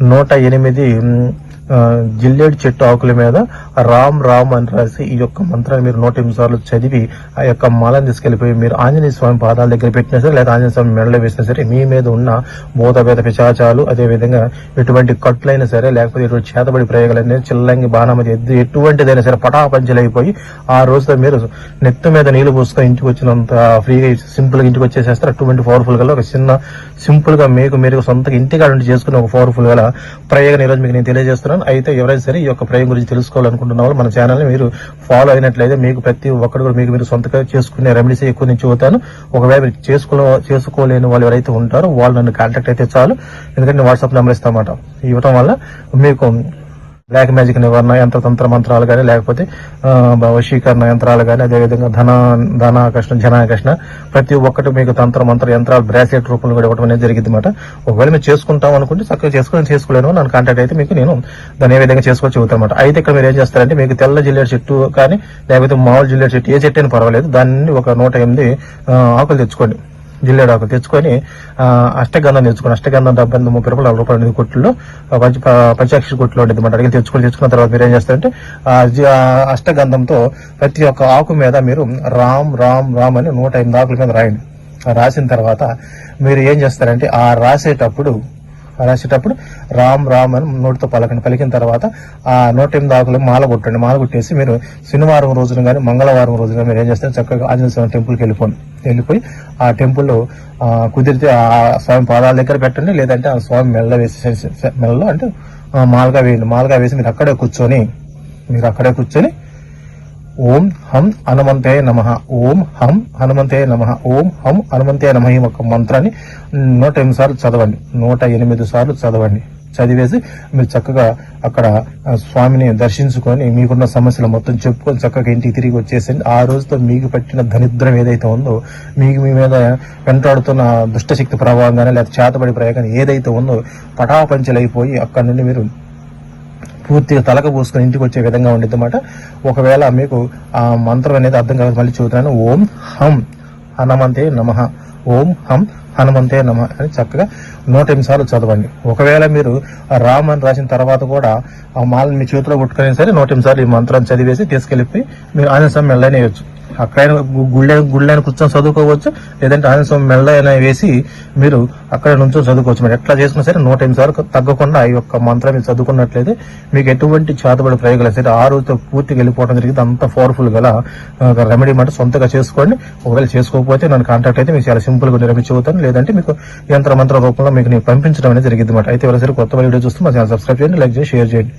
నూట ఎనిమిది జిల్లేడు చెట్టు ఆకుల మీద రామ్ రామ్ అని రాసి ఈ యొక్క మంత్రాన్ని మీరు నూట ఎనిమిది సార్లు చదివి ఆ యొక్క మాలను తీసుకెళ్ళిపోయి మీరు ఆంజనేయ స్వామి పాదాల దగ్గర పెట్టినా సరే లేదా ఆంజనేయ స్వామి మెడలో వేసినా సరే మీ మీద ఉన్న భూతభేద పిశాచాలు అదే విధంగా ఎటువంటి కట్లైనా సరే లేకపోతే ఎటువంటి చేతబడి ప్రయోగాలైనా చిల్లంగి బాణమది ఎద్దు ఎటువంటిదైనా సరే పటాపంచలైపోయి ఆ రోజుతో మీరు నెత్తి మీద నీళ్ళు పోసుకొని ఇంటికి వచ్చినంత ఫ్రీగా సింపుల్గా ఇంటికి వచ్చేసేస్తారు. అటువంటి పవర్ఫుల్గా ఒక చిన్న సింపుల్గా మీకు మీరు సొంతగా ఇంటికాడ నుండి చేసుకున్న ఒక పవర్ఫుల్గా ప్రయోగం ఈ రోజు మీకు నేను తెలియజేస్తున్నాను. అయితే ఎవరైనా సరే ఈ యొక్క ప్రయోగం గురించి తెలుసుకోవాలనుకుంటున్న వాళ్ళు మన ఛానల్ని మీరు ఫాలో అయినట్లయితే మీకు ప్రతి ఒక్కరు కూడా మీకు మీరు సొంతగా చేసుకునే రెమెడీస్ ఎక్కువ నేను పోతాను. ఒకవేళ మీరు చేసుకో చేసుకోలేని వాళ్ళు ఎవరైతే ఉంటారో వాళ్ళు నన్ను కాంటాక్ట్ అయితే చాలు. ఎందుకంటే వాట్సాప్ నెంబర్ ఇస్తామాట ఇవ్వటం వల్ల మీకు బ్లాక్ మ్యాజిక్ నివారణ యంత్ర తంత్ర మంత్రాలు కానీ లేకపోతే వశీకరణ యంత్రాలు కానీ అదేవిధంగా ధన ధనాకర్షణ జనాకర్షణ ప్రతి ఒక్కటి మీకు తంత్ర మంత్ర యంత్రాలు బ్రాస్లెట్ రూపంలో కూడా ఇవ్వడం అనేది జరిగింది అనమాట ఒకవేళ మీరు చేసుకుంటాం అనుకుంటే చక్కగా చేసుకుని చేసుకోలేను నన్ను కాంటాక్ట్ అయితే మీకు నేను దాన్ని ఏ విధంగా చేసుకోవచ్చు చెబుతాను అయితే ఇక్కడ మీరు ఏం చేస్తారంటే మీకు తెల్ల జిల్లేడు చెట్టు కానీ లేకపోతే మామూలు జిల్లేడు చెట్టు ఏ చెట్టు అయినా పర్వాలేదు. దాన్ని ఒక నూట ఎనిమిది ఆకులు తెచ్చుకోండి. జిల్లేడు తెచ్చుకొని అష్టగంధం తెచ్చుకొని అష్టగంధం డెబ్బై ఎనిమిది ముప్పై రూపాయలు నలభై రూపాయలు కొట్టులో పంచ పంచాక్షరి కొట్టులో ఉండేది మన అడిగి తెచ్చుకొని తెచ్చుకున్న తర్వాత మీరు ఏం చేస్తారంటే ఆ జి- అష్టగంధంతో ప్రతి ఒక్క ఆకు మీద మీరు రామ్ రామ్ రామ్ అని నూట ఎనిమిది ఆకుల మీద రాయండి. రాసిన తర్వాత మీరు ఏం చేస్తారంటే ఆ రాసేటప్పుడు రాసేటప్పుడు రామ్ రామ్ అని నోటితో పలకండి. పలికిన తర్వాత ఆ నూట ఎనిమిది ఆకులు మాల కొట్టండి. మాల కొట్టేసి మీరు శనివారం రోజున కానీ మంగళవారం రోజున మీరు ఏం చేస్తారు? చక్కగా ఆంజనేయ స్వామి టెంపుల్కి వెళ్ళిపోండి. వెళ్ళిపోయి ఆ టెంపుల్లో కుదిరితే ఆ స్వామి పాదాల దగ్గర పెట్టండి లేదంటే ఆ స్వామి మెల్ల వేసి మెల్ల అంటే మాల్గా వేయండి. మాల్గా వేసి మీరు అక్కడే కూర్చొని మీరు అక్కడే కూర్చొని ఓం హం హనుమంతే నమ ఓం హం హనుమంతే నమ ఓం హం హనుమంతే నమ ఈ ఒక మంత్రాన్ని నూట ఎనిమిది సార్లు చదవండి. నూట ఎనిమిది సార్లు చదవండి. చదివేసి మీరు చక్కగా అక్కడ స్వామిని దర్శించుకొని మీకున్న సమస్యలు మొత్తం చెప్పుకొని చక్కగా ఇంటికి తిరిగి వచ్చేసండి ఆ రోజుతో మీకు పట్టిన దరిద్రం ఏదైతే ఉందో మీకు మీ మీద వెంటాడుతున్న దుష్టశక్తి ప్రభావం కానీ లేదా చేతబడి ప్రయోగం ఏదైతే ఉందో పటాపంచలైపోయి అక్కడ నుండి మీరు పూర్తిగా తలక పోసుకొని ఇంటికి వచ్చే విధంగా ఉండేది అనమాట ఒకవేళ మీకు ఆ మంత్రం అనేది అర్థం కాదు మళ్ళీ చూద్దాను ఓం హం హనమంతే నమ. ఓం హం హనుమంతే నమ అని చక్కగా నూట ఎనిమిది సార్లు చదవండి. ఒకవేళ మీరు రామ్ అని రాసిన తర్వాత కూడా ఆ మాలను మీ చేతిలో కొట్టుకునే సరే నూట ఎనిమిది సార్లు ఈ మంత్రాన్ని చదివేసి తీసుకెళ్ళిపోయి మీరు ఆయన స్వామి వెళ్ళనేయచ్చు అక్కడైనా గుళ్ళ గుళ్ళైన కూర్చొని చదువుకోవచ్చు లేదంటే ఆంజనేయ స్వామి మెల్ల వేసి మీరు అక్కడ నుంచో చదువుకోవచ్చు. మరి ఎట్లా చేసుకున్నా సరే నూట ఎనిమిది వరకు తగ్గకుండా ఈ యొక్క మంత్రం మీరు చదువుకున్నట్లయితే మీకు ఎటువంటి చేతబడి ప్రయోగాలు సరే ఆ రోజుతో పూర్తిగా వెళ్ళిపోవడం జరిగింది. అంత పవర్ఫుల్ గల రెమెడీ మాట సొంతగా చేసుకోండి. ఒకవేళ చేసుకోకపోతే నన్ను కాంటాక్ట్ అయితే మీకు చాలా సింపుల్గా లేదంటే మీకు యంత్ర మంత్ర రూపంలో మీకు నేను పంపించడం అనేది జరిగింది మాట. అయితే ఎవరైనా సరే కొత్త వీడియో చూస్తే మా ఛానల్ సబ్స్క్రైబ్ చేయండి లైక్ చేసి షేర్ చేయండి.